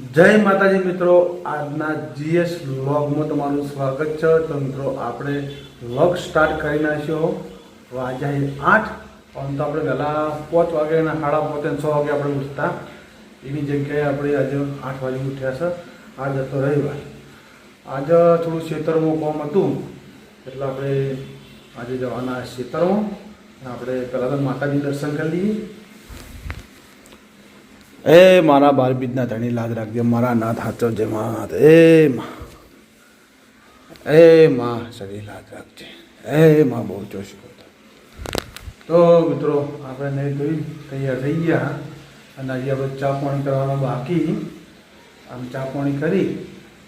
જય માતાજી મિત્રો, આજના જીએસ વ્લોગમાં તમારું સ્વાગત છે. તો મિત્રો, આપણે વ્લોગ સ્ટાર્ટ કરી નાખ્યો. આજે આઠ. આમ તો આપણે પહેલાં પાંચ વાગે અને સાડા પોતે છ વાગે આપણે ઉઠતા. એની જગ્યાએ આપણે આજે આઠ વાગે ઉઠ્યા છે. આજ હતો રવિવાર. આજે થોડું ખેતરમાં કોમ હતું. એટલે આપણે આજે જવાના ખેતરમાં. આપણે પહેલાં તો માતાજી દર્શન કરી લઈએ. એ મારા બાર બીજના ધણી લાજ રાખજે, મારા નાથ હાચો જે માત એ માં. એ માં શરીર લાજ રાખજે. એ માં બહુ જોશ તો મિત્રો, આપણે નહીં ધોઈ તૈયાર થઈ ગયા. અને હજી આપણે ચા પાણી કરવાનું બાકી. આમ ચા પાણી કરી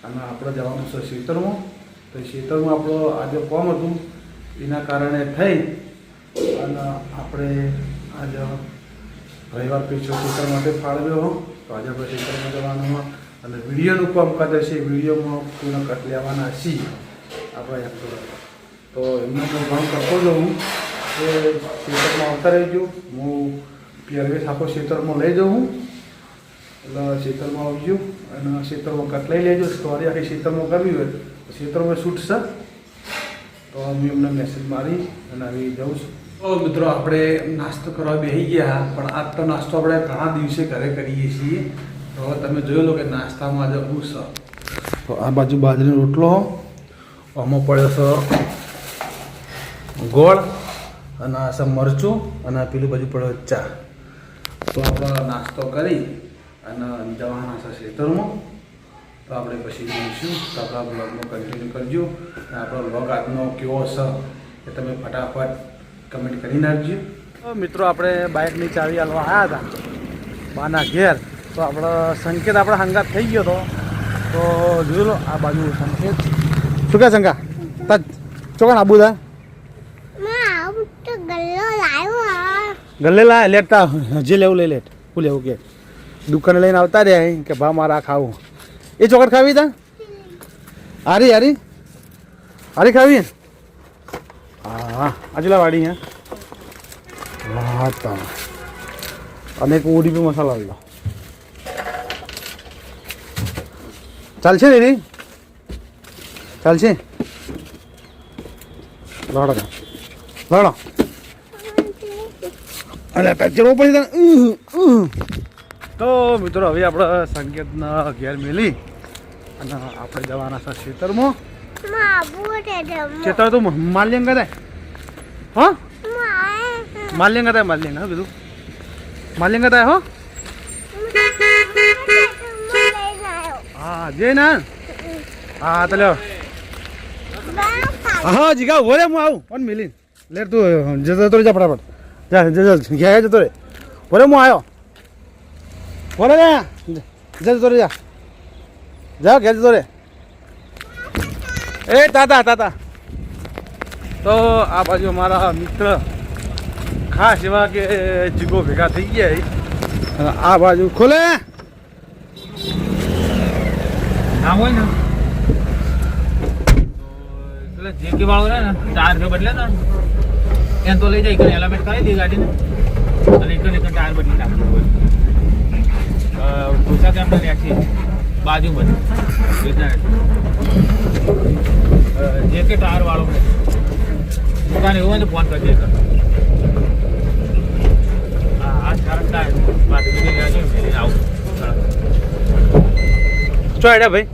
અને આપણે જવાનું છે ખેતરમાં તો ખેતરમાં આપણો આજે કોમ હતું. એના કારણે થઈ. અને આપણે આજે રવિવાર પીછો ખેતર માટે ફાળવ્યો હો, તો આજે આપણે ખેતરમાં જવાનું અને વિડીયોનું કામ કરે છે વિડીયોમાં પૂર્ણ કટ લેવાના છીએ. આપણે એમ તો એમને હું ઘણું કરતો જાઉં કે ખેતરમાં આવતા રહેજો. હું પહેરવેશ આખો ખેતરમાં લઈ જાઉં એટલે ખેતરમાં આવજો અને ખેતરમાં કટ લઈ લેજો. સ્ટોરી આખી ખેતરમાં કરવી હોય તો ખેતરમાં છૂટશે તો હું એમને મેસેજ મારી અને આવી જાઉં છું. તો મિત્રો, આપણે નાસ્તો કરવા બેસી ગયા, પણ આજ તો નાસ્તો આપણે ઘણા દિવસે ઘરે કરીએ છીએ. તો તમે જોઈ લો કે નાસ્તામાં આજે હું છે તો આ બાજુ બાજરીનો રોટલો આમાં પડ્યો છે ગોળ, અને આ છે મરચું, અને આ પેલું બાજુ પડ્યો ચા. તો આપણે નાસ્તો કરી, અને જવાના છે ખેતરમાં તો આપણે પછી જોઈશું. તો આપણા બ્લોગમાં કન્ટિન્યુ કરજો. અને આપણો બ્લોગ આજનો કેવો છે એ તમે ફટાફટ કમેન્ટ કરી નાખજો. તો મિત્રો આપણે બાઇકની ચાવી હાલવા આવ્યા હતા બાના ઘેર. તો આપણો સંકેત આપણે હંગાત થઈ ગયો હતો. તો જોઈ લો આ બાજુ સંકેત. શું કહે શંકા? તા ચોકન આબુ દા ગલ્લે લાય લેતા જે લેવું લઈ લેટ. શું લેવું કે? દુકાને લઈને આવતા રહ્યા અહીં કે ભા મારા ખાવું. એ ચોકટ ખાવી તા? હારી હારી? હારી ખાવી? વાડી હે. હા, તા. અને એક ઓડીપી મસાલા લો. ચાલશે ને ચાલશે? લડો લડો. અરે પેચરો પછી તને. તો મિત્રો, હવે આપણે સંકેતના ઘેર મેલી અને આપણે જવાના છે ખેતરમાં. ખેતર તો માલ્યંગ થાય હા માલ્યંગ થાય માલ્યંગ હા કીધું માલ્યંગ થાય હો હા જઈ ના હા તો લ્યો હા જીગા ઊભો રે હું આવું કોણ મિલી લે તું જતો તો રે જા ફટાફટ જા જા જા ઘેર જતો રે બોલે હું આવ્યો રે જા જતો રે જા જા ઘેર જતો રે એ તાતા તાતા. તો આ બાજુ અમારા મિત્ર ખાસ એવા કે જીગો ભેગા થઈ ગયા. આ બાજુ ખોલે. ના હોય ને. એટલે જેકી વાળો રહે ને ટાયર જો બદલે ને એને તો લઈ જાય કે એલામેન્ટ કરી દે ગાડીને. અને એક એક ટાયર બદલી નાખવું હોય પૂછા કેમ ને છે બાજુ બધી જે કે ટાયર વાળો દુકાન એવું હોય ને ફોન કરી દે હા આ કારણ ટાયર બાજુ બધી ચો હેડ્યા ભાઈ?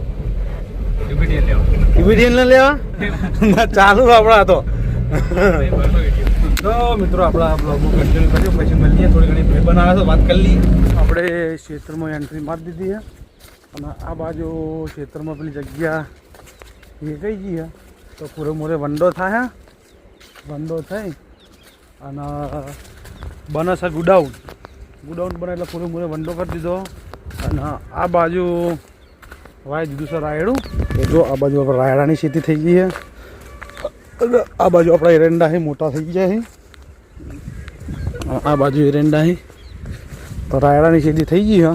ઇમિડિયન લેવા. ચાલુ આપણા તો. તો મિત્રો આપણા બ્લોગમાં કન્ટિન્યુ કર્યો પછી મળીએ થોડી ઘણી ભાઈ બનાવે તો વાત કરી લઈએ. આપણે ક્ષેત્રમાં એન્ટ્રી મારી દીધી છે. અને આ બાજુ ખેતરમાં પેલી જગ્યા એ કઈ ગઈ છે તો પૂરે મોરે વંડો થાય વંડો થઈ અને બને છે ગુડાઉન. ગુડાઉન બને એટલે પૂરે મોરે વંડો કરી દીધો. અને આ બાજુ વાય દીધું છે રાયડું. તો જો આ બાજુ આપણે રાયડાની ખેતી થઈ ગઈ છે આ બાજુ આપણા એરંડા છે મોટા થઈ ગયા છે આ બાજુ એરંડા છે તો રાયડાની ખેતી થઈ ગઈ છે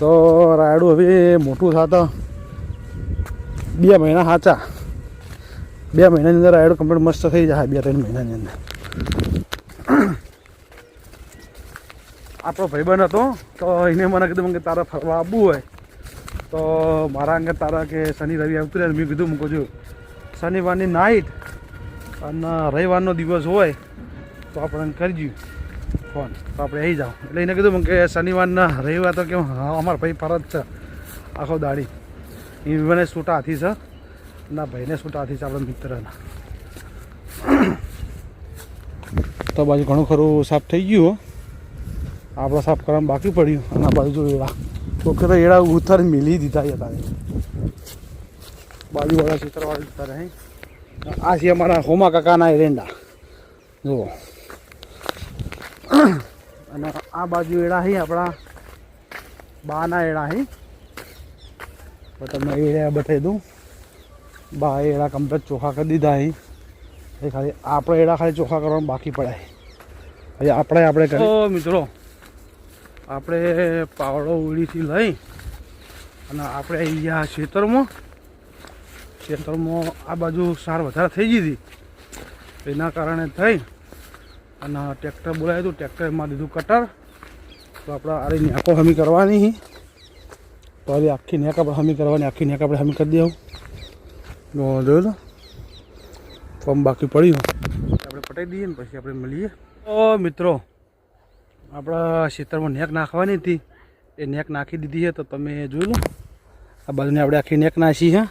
તો રાયડું હવે મોટું થતા. બે મહિના સાચા. બે મહિનાની અંદર રાયડું કમ્પ્લીટ મસ્ત થઈ જાય બે ત્રણ મહિનાની અંદર. આપણો ભાઈબંધ હતો, તો એને મને કીધું કે તારા ફરવા આવવું હોય. તો મારા અંગે તારા કે શનિ રવિ આવતું રહે મેં કીધું, મૂકું છું શનિવારની નાઈટ અને રવિવારનો દિવસ હોય, તો આપણે કરજો ફોન. તો આપણે અહીં જાઓ. એટલે એને કીધું, કે શનિવારના રવિવાર તો કેમ હા, અમારા ભાઈ ફરજ છે આખો દાડી. એ મને છૂટા હાથી છે. ના, ભાઈને છૂટા હાથી છે, આપણા મિત્રના. તો બાજુ ઘણું ખરું સાફ થઈ ગયું આપણે સાફ કરવાનું બાકી પડ્યું. અને બાજુ જો એડા છોકરા એડા ઉતર મિલી દીધા તારે. બાજુવાળા ખેતરવાળા ઉતર આ છે અમારા હોમા કાકાના એરેન્ડા જુઓ. અને આ બાજુ એડા હી, આપણા બાના એડા હી. તો તમને એડા બતાવી દઉં. બા એડા કમ્પ્લેટ ચોખા કરી દીધા હી. એ ખાલી આપણે એડા ખાલી ચોખા કરવાનું બાકી પડે હવે આપણે આપણે કરી મિત્રો, આપણે પાવડો ઉડીથી લઈ અને આપણે અહીંયા ખેતરમાં ખેતરમાં આ બાજુ સાર વધારે થઈ ગઈ હતી. એના કારણે થઈ અને ટ્રેક્ટર બોલાવ્યું હતું, ટ્રેક્ટરમાં દીધું કટર. તો આપણે આરી નેકો હમી કરવાની. તો હવે આખી નેક આપણે હમી કરવાની, આખી નેક આપણે હમી કરી દેવું. જોયું તો? ફોર્મ બાકી પડ્યું. આપણે પટાઈ દઈએ ને પછી આપણે મળીએ. તો મિત્રો, આપણા ખેતરમાં નેક નાખવાની હતી. એ નેક નાખી દીધી છે, તો તમે જોઈ લો. આ બાજુને આપણે આખી નેક નાખી છે.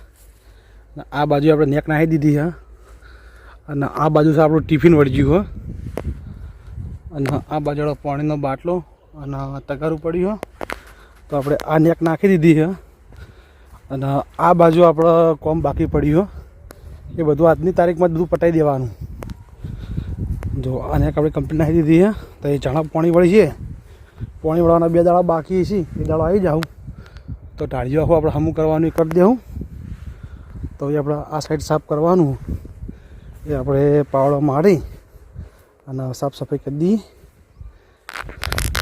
આ બાજુ આપણે નેક નાખી દીધી છે. અને આ બાજુ છે આપણું ટિફિન વળગ્યું હો અને આ બાજુ આપણો પાણીનો બાટલો અને તગારું પડ્યું તો આપણે આ નેક નાખી દીધી છે અને આ બાજુ આપણે કોમ બાકી પડ્યું એ બધું આજની તારીખમાં બધું પટાઈ દેવાનું. જો, આ નેક આપણે કમ્પ્લીટ નાખી દીધી છે તો એ ચણા પાણી વળી છે. પાણી વળવાના બે દાડા બાકી છે એ દાડો આવી જાઉં. તો ટાળીઓ આખું આપણે હમું કરવાનું કરી દેવું. તો એ આપણે આ સાઈડ સાફ કરવાનું. એ આપણે પાવડો મારી અને સાફ સફાઈ કરી દઈએ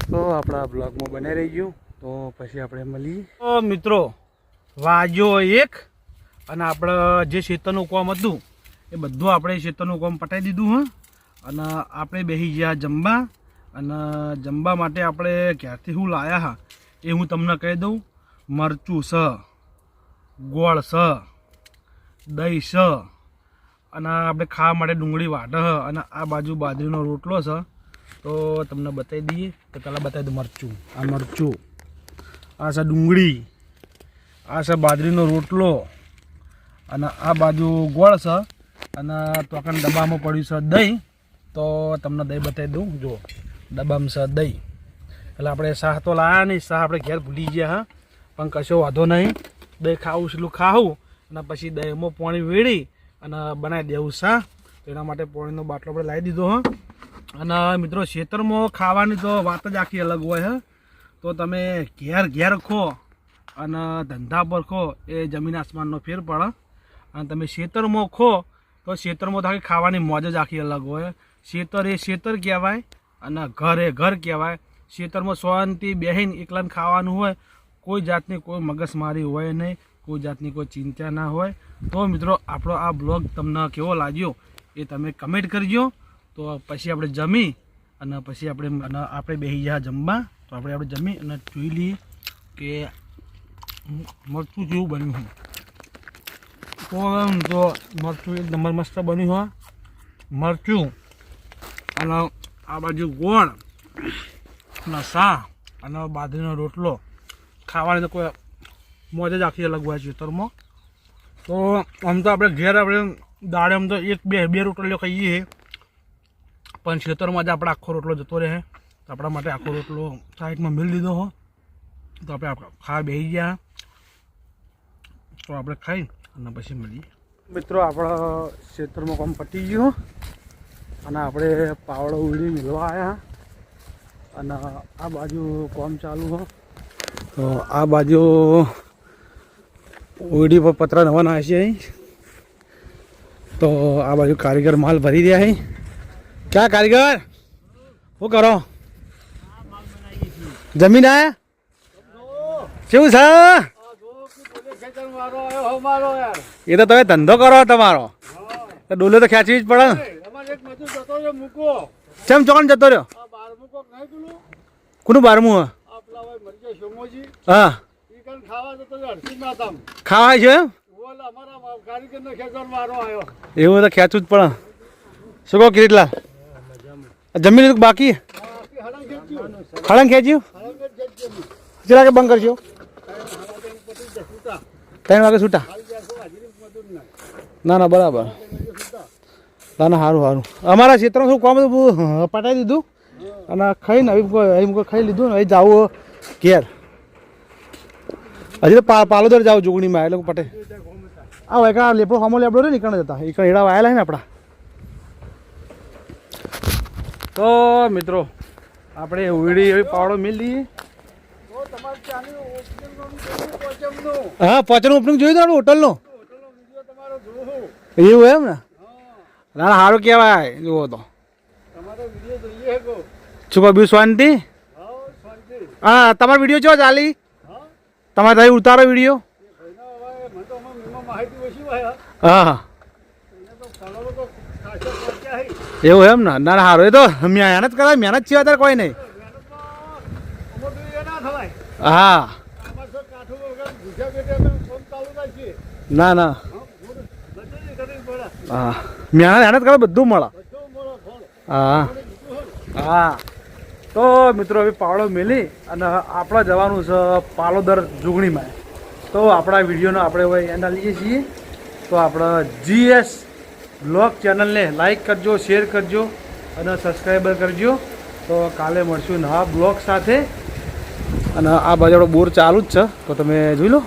તો આપણા બ્લોગમાં બનાવી રહી ગયું. તો પછી આપણે મળીએ. તો મિત્રો, વાજો એક અને આપણે જે ખેતરનું કામ હતું, એ બધું આપણે ખેતરનું કામ પટાઈ દીધું, હા. અને આપણે બેસી ગયા જમવા અને જમવા માટે આપણે ક્યારથી હું લાયા હા, એ હું તમને કહી દઉં. મરચું સ, ગોળ સ, દહીં સ અને આપણે ખાવા માટે ડુંગળી વાટે હ, અને આ બાજુ બાજરીનો રોટલો છે તો તમને બતાવી દઈએ તો પહેલાં બતાવી દઉં મરચું. આ મરચું, આ છે ડુંગળી, આ છે બાજરીનો રોટલો, અને આ બાજુ ગોળ છે અને તોકન ડબ્બામાં પડ્યું છે દહીં. તો તમને દહીં બતાવી દઉં જો ડબ્બામાં છે દહીં. એટલે આપણે શાહ તો લાયા નહીં, શાહ આપણે ઘેર ભૂલી ગયા હા. પણ કશો વાંધો નહીં. દહીં ખાવું એટલું ખાવું, અને પછી દહીંમાં પાણી વેળી અને બનાવી દેવું છે. તો માટે પાણીનો બાટલો આપણે લાવી દીધો, હા. અને મિત્રો ખેતરમાં ખાવાની તો વાત જ આખી અલગ હોય, હે. તો તમે ઘેર ઘેર ખો અને ધંધા પર ખો, એ જમીન આસમાનનો ફેર પડે. અને તમે ખેતરમાં ખો તો ખેતરમાં તો ખાવાની મોજ જ આખી અલગ હોય. ખેતર એ ખેતર કહેવાય અને ઘર એ ઘર કહેવાય. ખેતરમાં શાંતિ બેહીને એકલાને ખાવાનું હોય, કોઈ જાતની કોઈ મગજમારી હોય નહીં. કોઈ જાતની કોઈ ચિંતા ના હોય. તો મિત્રો, આપણો આ બ્લોગ તમને કેવો લાગ્યો એ તમે કમેન્ટ કરજો. તો પછી આપણે જમી અને પછી આપણે આપણે બેસી ગયા જમવા. તો આપણે આપણે જમી અને જોઈ લઈએ કે મરચું જેવું બન્યું હોય તો તો મરચું એક નંબર મસ્ત બન્યું હોય મરચું અને આ બાજુ ગોળ અને સા અને બાજરીનો રોટલો. ખાવાની તો કોઈ મોજ જ આખી અલગ હોય ખેતરમાં તો આમ તો આપણે ઘેર આપણે દાડે આમ તો એક, બે બે રોટલીઓ ખાઈએ પણ ખેતરમાં જ આપણે આખો રોટલો જતો રહે. તો આપણા માટે આખો રોટલો સાઈડમાં મેળ દીધો હો. તો આપણે ખા બેસી ગયા. તો આપણે ખાઈ અને પછી મળીએ. મિત્રો, આપણા ખેતરમાં કામ પતી ગયું અને આપણે પાવડો ઉડી મેળવા આવ્યા અને આ બાજુ કામ ચાલુ હો. તો આ બાજુ ઉડી પર પતરા નવા નાખશે અહીં. તો આ બાજુ કારીગર માલ ભરી રહ્યા છે. ક્યાં કારીગર? શું કરો? જમીન આયા? શું છે? એ તો તમે ધંધો કરો તમારો. તો ડોલે તો ખેંચવી જ પડે ને. ચમ ચોકન જતો રહ્યો? કોનું બારમું? હે? ખાવાય છે એવું તો ખેંચવું જ પણ શું કહો કિરીટલા? જમી લીધું બાકી? હળંગ ખેંચ્યું? કેટલા વાગે બંધ કરશો છૂટા ત્રણ વાગે છૂટા ના ના બરાબર. ના ના સારું સારું અમારા ક્ષેત્રમાં શું કામ પટાવી દીધું અને ખાઈને હવે ખાઈ લીધું ને અહીં જાવું ઘેર. હજી તો પાલોદર જાવ જોગણીમાં લોકો પટે આ એક લેપડો સામો લેપડો રે નીકળે જતા એક એડા વાયેલા ને આપણા તો મિત્રો આપણે ઉડી એવી પાવડો મિલ હા પચનું ઓપનિંગ જોયું હોટલનું હોટલનો તમારો જોવું એવું એમ ને ના સારું કહેવાય જુઓ તો શું કહો બીજું શાંતિ હા તમારો વીડિયો ચો ચાલી તમારે ત્યાં ઉતારો વીડિયો? હા. એવું એમ ને? ના સારું એ તો મહેનત કરાય, મહેનત છે અત્યારે કોઈ નહીં. હા. ના ના. હા. મહેનત મહેનત કરે, બધું મળે. હા? હા. તો મિત્રો, હવે પાવડો મેલી અને આપણે જવાનું છે પાલોદર જુગણીમાં. તો આપણા વિડીયોનો આપણે હવે એના લઈએ છીએ. તો આપણે જીએસ બ્લોગ ચેનલને લાઇક કરજો, શેર કરજો અને સબસ્ક્રાઈબર કરજો. તો કાલે મળશું નવા બ્લોગ સાથે. અને આ બાજુ બોર ચાલુ જ છે. તો તમે જોઈ લો.